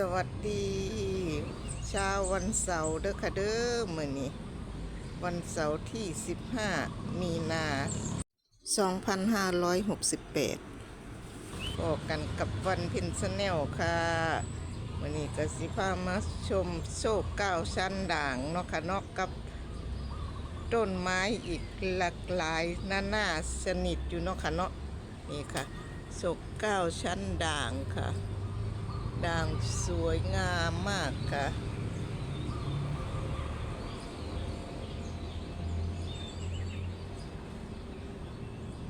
สวัสดีเช้าวันเสาร์เด้อค่ะเด้อมื้อนี้ วันเสาร์ที่ 15 มีนา 2568พอกันกับวันพินสแนลค่ะวันนี้ก็สิพามาชมโชคเก้าชั้นด่างเนาะค่ะนอกกับต้นไม้อีกหลากหลายนานาชนิดอยู่เนาะค่ะเนาะนี่ค่ะโชคเก้าชั้นด่างค่ะ ด่างสวยงามมากค่ะ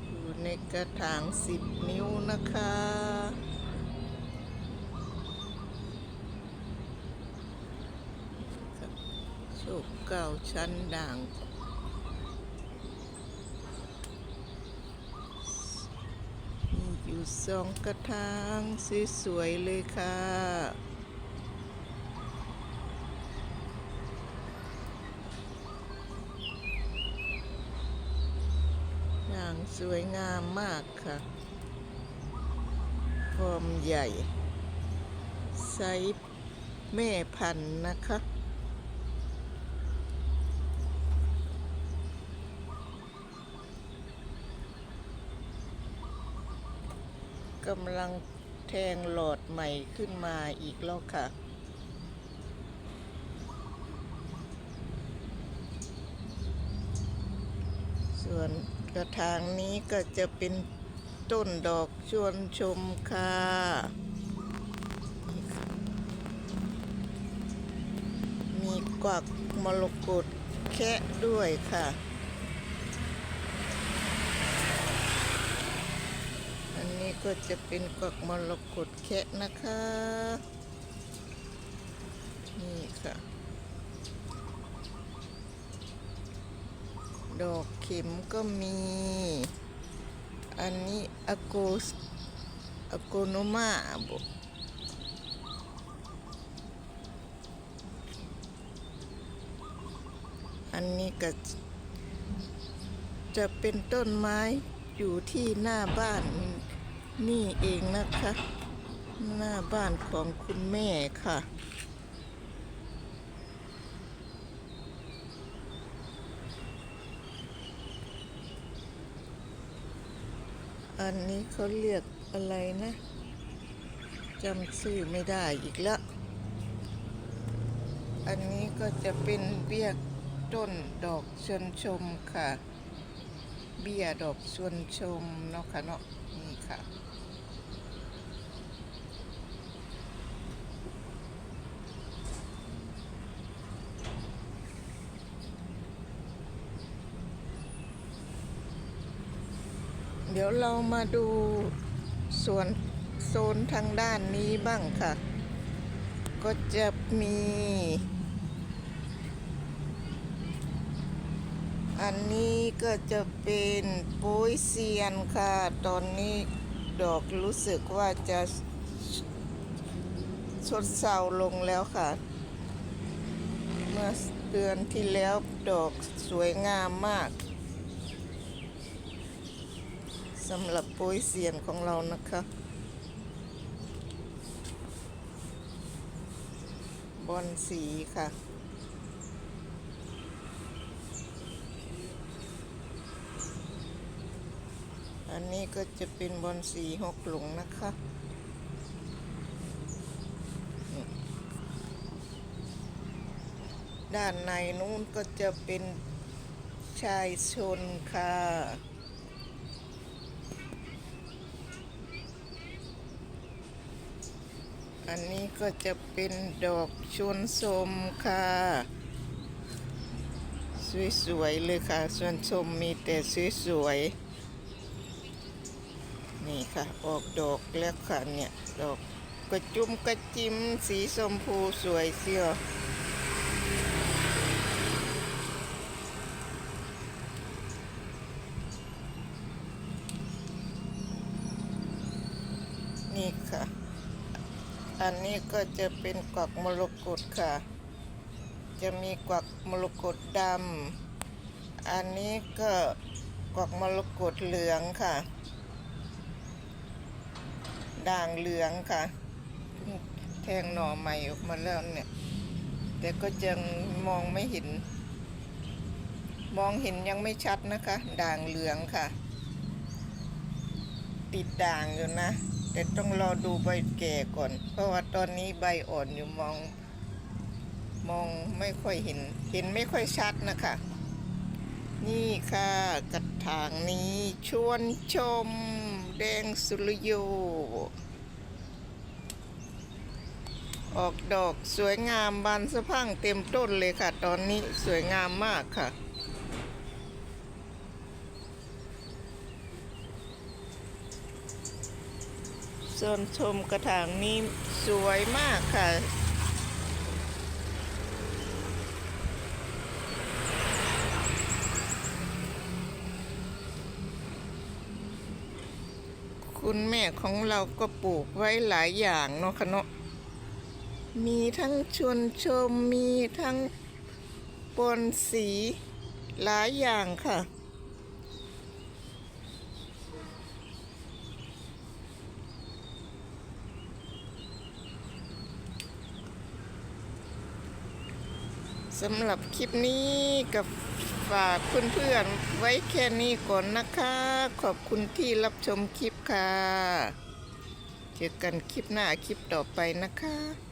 อยู่ในกระถางสิบนิ้วนะคะโชคเก่าชั้นด่าง มี อยู่สองกระถางสวยๆเลยค่ะ อย่างสวยงามมากค่ะฟอร์มใหญ่ไซส์แม่พันธุ์นะคะ กำลังแทงหลอดใหม่ขึ้นมาอีกแล้วค่ะ ส่วนกระถางนี้ก็จะเป็นต้นดอกชวนชมค่ะมีกวักมรกตแคะด้วยค่ะ อันนี้ ก็จะเป็นกวักมรกตแคะนะคะ นี่ค่ะ ดอกเข็มก็มี อันนี้อโกสอโกโนมาบอันนี้ก็จะเป็นต้นไม้อยู่ที่หน้าบ้าน นี่เองนะคะ หน้าบ้านของคุณแม่ค่ะ อันนี้เขาเรียกอะไรนะจำชื่อไม่ได้อีกแล้ว อันนี้ก็จะเป็นเบี้ยต้นดอกชวนชมค่ะ เบี้ยดอกชวนชมเนาะค่ะเนาะนี่ ค่ะ เดี๋ยวเรามาดูส่วนโซนทางด้านนี้บ้างค่ะ ก็จะมี อันนี้ก็จะเป็นปุ้ยเซียนค่ะ ตอนนี้ดอกรู้สึกว่าจะชดเซาลงแล้วค่ะ เมื่อเดือนที่แล้วดอกสวยงามมากสำหรับโป้ยเซียนของเรานะคะ บอลสีค่ะ อันนี้ก็จะเป็นบอลสีหกหลงนะคะด้านในนู้นก็จะเป็นชายชนค่ะ อันนี้ก็จะเป็นดอกชวนสมค่ะ สวยๆเลยค่ะ ชวนชมมีแต่สวยๆ นี่ค่ะ ออกดอกแล้วค่ะเนี่ย ดอกกระจุมกระจิมสีชมพูสวยเสียวนี่ค่ะ อันนี้ก็จะเป็นกวักมรกตค่ะ จะมีกวักมรกตดำ อันนี้ก็กวักมรกตเหลืองค่ะ ด่างเหลืองค่ะแทงหน่อใหม่ออกมาแล้วเนี่ย แต่ก็ยังมองไม่เห็น มองเห็นยังไม่ชัดนะคะ ด่างเหลืองค่ะ ติดด่างอยู่นะ แต่ต้องรอดูใบแก่ก่อน เพราะว่าตอนนี้ใบอ่อนอยู่มอง มองไม่ค่อยเห็น เห็นไม่ค่อยชัดนะคะ นี่ค่ะกระถางนี้ชวนชม แดงสุริโย ออกดอกสวยงามบานสะพังเต็มต้นเลยค่ะ ตอนนี้สวยงามมากค่ะ ส่วนชมกระถางนี้สวยมากค่ะ คุณแม่ของเราก็ปลูกไว้หลายอย่างเนาะคะเนาะมีทั้งชวนชมมีทั้งปนสีหลายอย่างค่ะ สำหรับคลิปนี้กับ ฝากเพื่อนๆไว้แค่นี้ก่อนนะคะ ขอบคุณที่รับชมคลิปค่ะ เจอกันคลิปหน้าคลิปต่อไปนะคะ